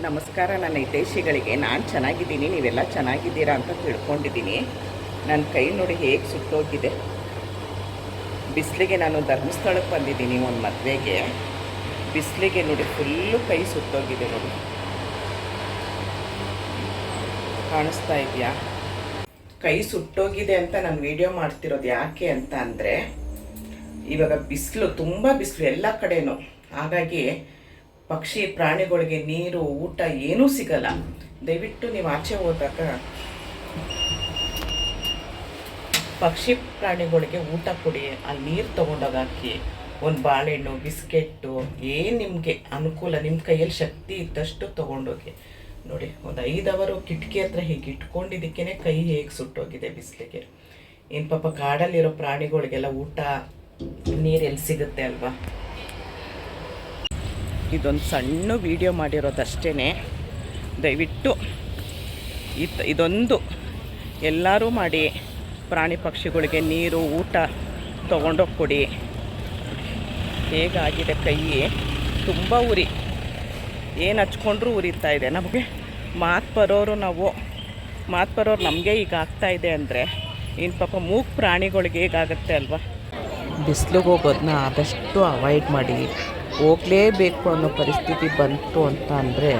ನಮಸ್ಕಾರ, ನನ್ನ ಹಿತೈಷಿಗಳಿಗೆ. ನಾನು ಚೆನ್ನಾಗಿದ್ದೀನಿ, ನೀವೆಲ್ಲ ಚೆನ್ನಾಗಿದ್ದೀರಾ ಅಂತ ತಿಳ್ಕೊಂಡಿದ್ದೀನಿ. ನನ್ನ ಕೈ ನೋಡಿ ಹೇಗೆ ಸುಟ್ಟೋಗಿದೆ. ಬಿಸಿಲಿಗೆ ನಾನು ಧರ್ಮಸ್ಥಳಕ್ಕೆ ಬಂದಿದ್ದೀನಿ ಒಂದು ಮದುವೆಗೆ. ಬಿಸಿಲಿಗೆ ನೋಡಿ ಫುಲ್ಲು ಕೈ ಸುಟ್ಟೋಗಿದೆ ನೋಡಿ. ಕಾಣಿಸ್ತಾ ಇದೆಯಾ? ಕೈ ಸುಟ್ಟೋಗಿದೆ ಅಂತ ನಾನು ವಿಡಿಯೋ ಮಾಡ್ತಿರೋದು ಯಾಕೆ ಅಂತ ಅಂದರೆ, ಇವಾಗ ಬಿಸಿಲು, ತುಂಬ ಬಿಸಿಲು ಎಲ್ಲ ಕಡೆನೂ. ಹಾಗಾಗಿ ಪಕ್ಷಿ ಪ್ರಾಣಿಗಳಿಗೆ ನೀರು, ಊಟ ಏನೂ ಸಿಗಲ್ಲ. ದಯವಿಟ್ಟು ನೀವು ಆಚೆ ಹೋದಾಗ ಪಕ್ಷಿ ಪ್ರಾಣಿಗಳಿಗೆ ಊಟ ಕೊಡಿ ಅಲ್ಲಿ ನೀರು ತೊಗೊಂಡೋಗಿ ಹಾಕಿ. ಒಂದು ಬಾಳೆಹಣ್ಣು, ಬಿಸ್ಕೆಟ್ಟು, ಏನು ನಿಮಗೆ ಅನುಕೂಲ ನಿಮ್ಮ ಕೈಯಲ್ಲಿ ಶಕ್ತಿ ಇದ್ದಷ್ಟು ತೊಗೊಂಡೋಗಿ. ನೋಡಿ, ಒಂದು ಐದು ಅವರು ಕಿಟಕಿ ಹತ್ರ ಹೀಗೆ ಇಟ್ಕೊಂಡಿದ್ದಕ್ಕೇ ಕೈ ಹೇಗೆ ಸುಟ್ಟೋಗಿದೆ ಬಿಸಿಲಿಗೆ. ಏನು ಪಾಪ ಕಾಡಲ್ಲಿರೋ ಪ್ರಾಣಿಗಳಿಗೆಲ್ಲ ಊಟ, ನೀರು ಎಲ್ಲಿ ಸಿಗುತ್ತೆ ಅಲ್ವಾ? ಇದೊಂದು ಸಣ್ಣ ವಿಡಿಯೋ ಮಾಡಿರೋದಷ್ಟೇ ದಯವಿಟ್ಟು ಇತ್, ಇದೊಂದು ಎಲ್ಲರೂ ಮಾಡಿ ಪ್ರಾಣಿ ಪಕ್ಷಿಗಳಿಗೆ ನೀರು, ಊಟ ತೊಗೊಂಡೋಗಿ ಕೊಡಿ ಹೇಗಾಗಿದೆ ಕೈ ತುಂಬ ಉರಿ. ಏನು ಹಚ್ಕೊಂಡ್ರೂ ಉರಿತಾ ಇದೆ. ನಮಗೆ ಮಾತು ಬರೋರು ನಾವು, ಮಾತು ಬರೋರು ನಮಗೆ ಈಗ ಆಗ್ತಾ ಇದೆ ಅಂದರೆ ಇನ್ನು ಪಾಪ ಮೂಕ್ ಪ್ರಾಣಿಗಳಿಗೆ ಹೇಗಾಗುತ್ತೆ ಅಲ್ವಾ? ಬಿಸಿಲಿಗೆ ಹೋಗೋದನ್ನ ಆದಷ್ಟು ಅವಾಯ್ಡ್ ಮಾಡಿ. ಹೋಗಲೇಬೇಕು ಅನ್ನೋ ಪರಿಸ್ಥಿತಿ ಬಂತು ಅಂತ ಅಂದರೆ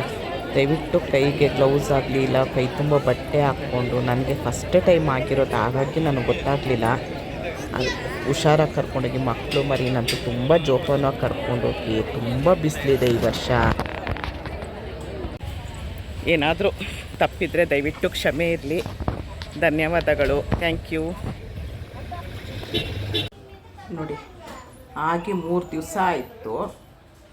ದಯವಿಟ್ಟು ಕೈಗೆ ಗ್ಲೌಸ್ ಆಗಲಿ ಇಲ್ಲ ಕೈ ತುಂಬ ಬಟ್ಟೆ ಹಾಕ್ಕೊಂಡು ನನಗೆ ಫಸ್ಟ್ ಟೈಮ್ ಆಗಿರೋದು, ಹಾಗಾಗಿ ನನಗೆ ಗೊತ್ತಾಗಲಿಲ್ಲ. ಹುಷಾರಾಗಿ ಕರ್ಕೊಂಡೋಗಿ ಮಕ್ಕಳು ಮರಿ ಮರಿನಂತೂ ತುಂಬ ಜೋಪಾನವಾಗಿ ಕರ್ಕೊಂಡೋಗಿ ತುಂಬ ಬಿಸಿಲಿದೆ ಈ ವರ್ಷ. ಏನಾದರೂ ತಪ್ಪಿದರೆ ದಯವಿಟ್ಟು ಕ್ಷಮೆ ಇರಲಿ. ಧನ್ಯವಾದಗಳು. ಥ್ಯಾಂಕ್ ಯು ನೋಡಿ ಆಗಿ ಮೂರು ದಿವಸ ಆಯಿತು.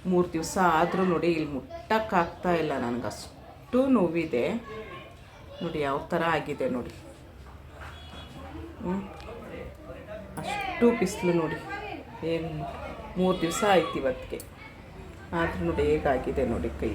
ಮೂರು ದಿವಸ ಆದರೂ ನೋಡಿ ಇಲ್ಲಿ ಮುಟ್ಟಕ್ಕಾಗ್ತಾ ಇಲ್ಲ ನನಗೆ ಅಷ್ಟು ನೋವಿದೆ. ನೋಡಿ ಯಾವ ಥರ ಆಗಿದೆ ನೋಡಿ? ಅಷ್ಟು ಬಿಸಿಲು ನೋಡಿ. ಏನು ಮೂರು ದಿವಸ ಆಯ್ತು ಇವತ್ತಿಗೆ. ಆದರೂ ನೋಡಿ ಹೇಗಾಗಿದೆ ನೋಡಿ ಕೈ.